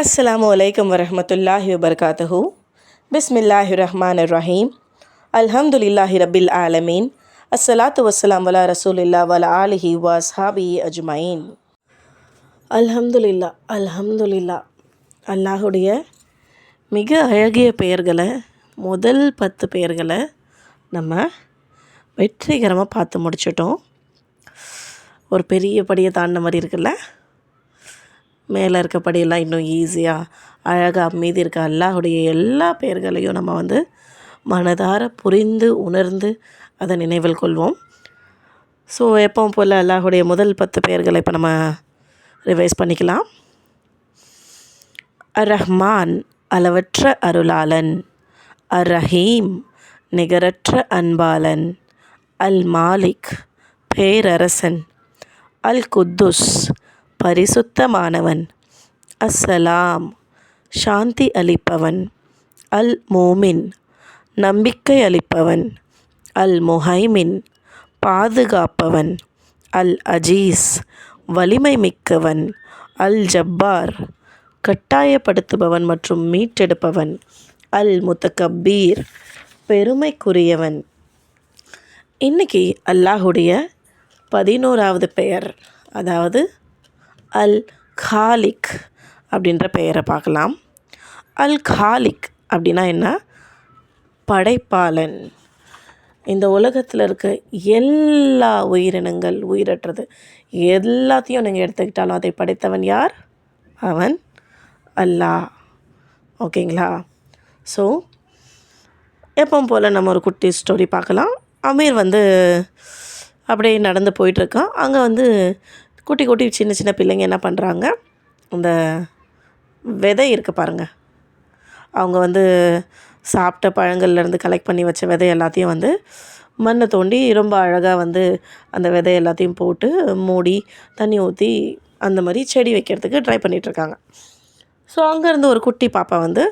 அஸ்ஸலாமு அலைக்கும் வரமத்துல்லாஹி வபர்காத்தஹூ பிஸ்மில்லாஹி ரஹ்மான் ரஹீம் அல்ஹம்துலில்லாஹி ரபில் ஆலமீன் அஸ்ஸலாத்து வஸ்ஸலாம் வலா ரசூலில்லா வலா ஆலிஹி வாஸ்ஹாபி அஜ்மயின் அல்ஹம்துலில்லா அல்ஹம்துலில்லா அல்லாஹுடைய மிக அழகிய பெயர்களை முதல் பத்து பெயர்களை நம்ம வெற்றிகரமாக பார்த்து முடிச்சிட்டோம். ஒரு பெரிய படியை தாண்டின மாதிரி இருக்குல்ல? மேலே இருக்கப்படியெல்லாம் இன்னும் ஈஸியாக அழகாக மீதி இருக்க அல்லாஹுடைய எல்லா பெயர்களையும் நம்ம வந்து மனதார புரிந்து உணர்ந்து அதை நினைவில் கொள்வோம். ஸோ எப்பவும் போல் அல்லாஹுடைய முதல் பத்து பெயர்களை இப்போ நம்ம ரிவைஸ் பண்ணிக்கலாம். அர் ரஹ்மான் அளவற்ற அருளாளன். அர் ரஹீம் நிகரற்ற அன்பாளன். அல் மாலிக் பேரரசன். அல் குத்துஸ் பரிசுத்தமானவன். அஸ்ஸலாம். சாந்தி அளிப்பவன். அல் மோமின். நம்பிக்கை அளிப்பவன். அல் முஹைமின். பாதுகாப்பவன். அல் அஜீஸ். வலிமை மிக்கவன். அல் ஜப்பார். கட்டாயப்படுத்துபவன் மற்றும் மீட்டெடுப்பவன். அல் முத்தகப்பீர். பெருமைக்குரியவன். இன்னைக்கு அல்லாஹுடைய பதினோராவது பெயர். அதாவது அல் காலிக் அப்படின்ற பெயரை பார்க்கலாம். அல் காலிக் அப்படின்னா என்ன? படைப்பாளன். இந்த உலகத்தில் இருக்க எல்லா உயிரினங்கள் உயிரற்றது. எல்லாத்தையும் நீங்கள் எடுத்துக்கிட்டாலும் அதை படைத்தவன் யார்? அவன் அல்லாஹ். ஓகேங்களா? ஸோ எப்பவும் போல் நம்ம ஒரு குட்டி ஸ்டோரி பார்க்கலாம். அமீர் வந்து அப்படியே நடந்து போயிட்டுருக்கான் அங்கே வந்து குட்டி குட்டி சின்ன சின்ன பிள்ளைங்க என்ன பண்ணுறாங்க அந்த விதை இருக்குது பாருங்கள் அவங்க வந்து சாப்பிட்ட பழங்கள்லேருந்து கலெக்ட் பண்ணி வச்ச விதை எல்லாத்தையும் வந்து மண்ணை தோண்டி ரொம்ப அழகாக வந்து அந்த விதை எல்லாத்தையும் போட்டு மூடி தண்ணி ஊற்றி அந்த மாதிரி செடி வைக்கிறதுக்கு ட்ரை பண்ணிகிட்ருக்காங்க ஸோ அங்கேருந்து ஒரு குட்டி பாப்பா வந்து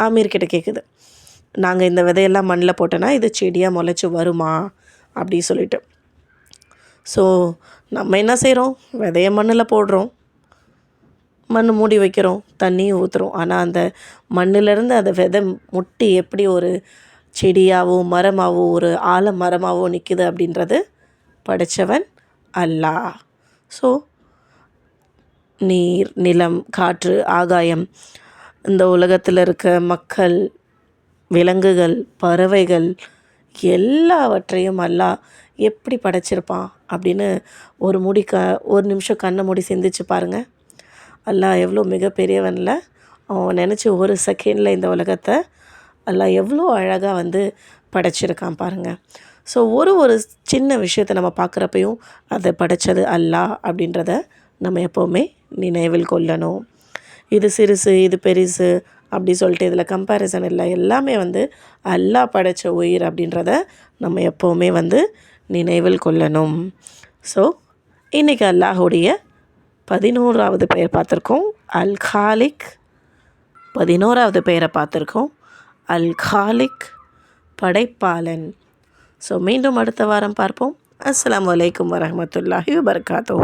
அமீர்கிட்ட கேட்குது நாங்கள் இந்த விதையெல்லாம் மண்ணில் போட்டோன்னா இது செடியாக முளைச்சி வருமா? அப்படி சொல்லிட்டு. ஸோ நம்ம என்ன செய்கிறோம் விதைய மண்ணில் போடுறோம். மண் மூடி வைக்கிறோம். தண்ணியும் ஊற்றுறோம் ஆனால் அந்த மண்ணிலேருந்து அந்த விதை முட்டி எப்படி ஒரு செடியாகவோ மரமாகவோ ஒரு ஆல மரமாகவோ நிற்குது அப்படின்றது படைத்தவன் அல்லா ஸோ நீர் நிலம் காற்று ஆகாயம் இந்த உலகத்தில் இருக்க மக்கள் விலங்குகள் பறவைகள் எல்லாவற்றையும் அல்லாஹ் எப்படி படைச்சிருப்பான் அப்படின்னு ஒரு முடி க ஒரு நிமிஷம் கண்ணை மூடி சிந்திச்சு பாருங்கள் அல்லாஹ் எவ்வளோ மிகப்பெரியவனில். அவன் நினச்சி ஒரு செகண்டில் இந்த உலகத்தை எல்லாம் எவ்வளோ அழகாக வந்து படைச்சிருக்கான் பாருங்கள் ஸோ ஒரு ஒரு சின்ன விஷயத்தை நம்ம பார்க்குறப்பையும் அதை படைச்சது அல்லாஹ் அப்படின்றத நம்ம எப்போவுமே நினைவில் கொள்ளணும். இது சிறுசு இது பெருசு அப்படி சொல்லிட்டு இதில் கம்பேரிசன் இல்லை. எல்லாமே வந்து அல்லாஹ் படைத்த உயிர் அப்படின்றத நம்ம எப்போவுமே வந்து நினைவில் கொள்ளணும். ஸோ இன்றைக்கி அல்லாஹுடைய பதினோராவது பெயர் பார்த்துருக்கோம். அல் காலிக் பதினோராவது பெயரை பார்த்துருக்கோம். அல் காலிக் படைப்பாளன். ஸோ மீண்டும் அடுத்த வாரம் பார்ப்போம். அஸ்லாம் வலைக்கம் வரமத்துல்லாஹி வபர்காத்தோ